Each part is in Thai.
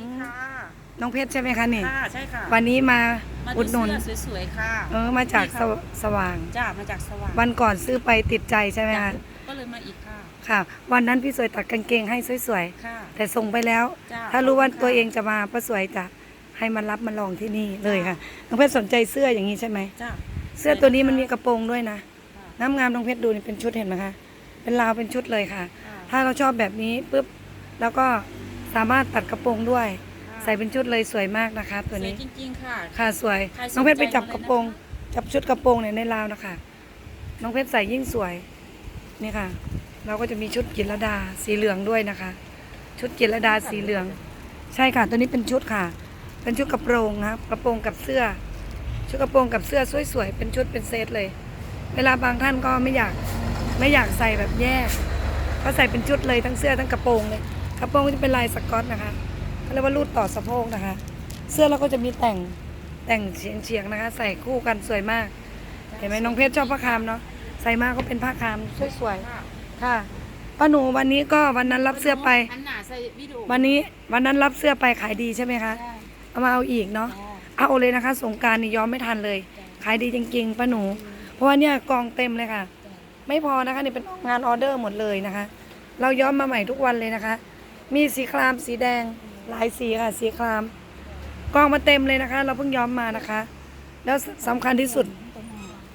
ดีค่ะน้องเพชรใช่ไหมคะนี่ ค่ะใช่ค่ะวันนี้มามาอุดหนุน เสื้อสวยๆค่ะเออมาจากนี่สค่ะวสว่าง จ้ามาจากสว่างวันก่อนซื้อไปติดใจใช่ไหมจ้ะคะก็เลยมาอีกค่ะค่ะ วันนั้นพี่สวยตัดกางเกงให้สวยค่ะ ๆ แต่ส่งไปแล้ว จ้ะ ถ้ารู้ว่าขอบคุณค่ะตัวเองจะมาป้าสวยจะให้มารับมาลองที่นี่เลยค่ะน้องเพชรสนใจเสื้ออย่างนี้ใช่ไหม จ้าเสื้อตัวนี้มันมีกระโปรงด้วยนะ ค่ะน้ำงามน้องเพชรดูนี่เป็นชุดเห็นไหมคะ เป็นราวเป็นชุดเลยค่ะ ค่ะถ้าเราชอบแบบนี้ปุ๊บแล้วก็ สามารถตัดกระโปรงด้วยค่ะใส่เป็นชุดเลยสวยมากนะคะ ตัวนี้สยจริงๆค่ะค่ะสวย ใครสนใจน้องเพชรไปจับมาเลยกระโปรงนะคะจับชุดกระโปรงเนี่ยในราวนะคะ น้องเพชรใส่ยิ่งสวยนี่ค่ะ เราก็จะมีชุดกิรดาสีเหลืองด้วยนะคะ ชุดกิรดาสีเหลือง ใช่ค่ะ ตัวนี้เป็นชุดค่ะ เป็นชุดกระโปรงนะครับกระโปรงกับเสื้อ ชุดกระโปรงกับเสื้อสวยๆเป็นชุดเป็นเซตเลย เวลาบางท่านก็ไม่อยากไม่อยากใส่แบบแยก ก็ใส่เป็นชุดเลยทั้งเสื้อทั้งกระโปรงเลย กระโปรงก็จะเป็นลายสก๊อตนะคะเขาเรียกว่ารูดต่อสะโพกนะคะ เสื้อเราก็จะมีแต่งแต่งเฉียงเฉียงๆนะคะ ใส่คู่กันสวยมาก เห็นไหมน้องเพชรชอบผ้าคามเนาะใส่มากก็เป็นผ้าคามสวยค่ะๆค่ะป้าหนูวันนี้ก็วันนั้นรับเสื้อไป อันหนาใส่วิดีโอวันนี้วันนั้นรับเสื้อไปขายดีใช่ไหมคะใช่เอามาเอาอีกเนาะจ้าเอาเลยนะคะ สงกรารนี่ย้อมไม่ทันเลย ขายดีจริงๆป้าหนู เพราะว่าเนี่ยกองเต็มเลยค่ะ ไม่พอนะคะนี่เป็นงานออเดอร์หมดเลยนะคะ เราย้อมมาใหม่ทุกวันเลยนะคะ มีสีครามสีแดงหลายสีค่ะ สีครามกองมาเต็มเลยนะคะ เราเพิ่งย้อมมานะคะ แล้วสำคัญที่สุด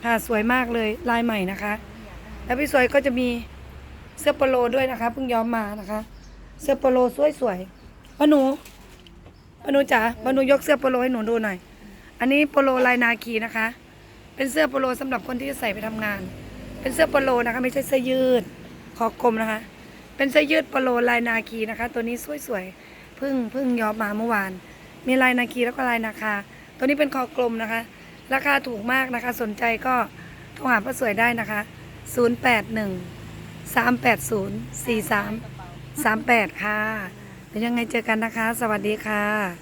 ค่ะสวยมากเลยลายใหม่นะคะ แล้วพี่สวยก็จะมีเสื้อโปโลด้วยนะคะเพิ่งย้อมมานะคะ เสื้อโปโลสวยๆป้าหนูป้าหนูจ๋าป้าหนูยกเสื้อโปโลให้หนูดูหน่อย อันนี้โปโลลายนาคีนะคะ เป็นเสื้อโปโลสำหรับคนที่จะใส่ไปทำงาน เป็นเสื้อโปโลนะคะ ไม่ใช่เสื้อยืดคอกลมนะคะ เป็นเสื้อยืดโปโลลายนาคีนะคะ ตัวนี้สวยๆพึ่งพึ่งย้อมมาเมื่อวาน มีลายนาคีแล้วก็ลายนาคา ตัวนี้เป็นคอกลมนะคะ ราคาถูกมากนะคะ สนใจก็โทรหาป้าสวยได้นะคะ 081 380 43 38 ค่ะเป็นยังไงเจอกันนะคะ สวัสดีค่ะ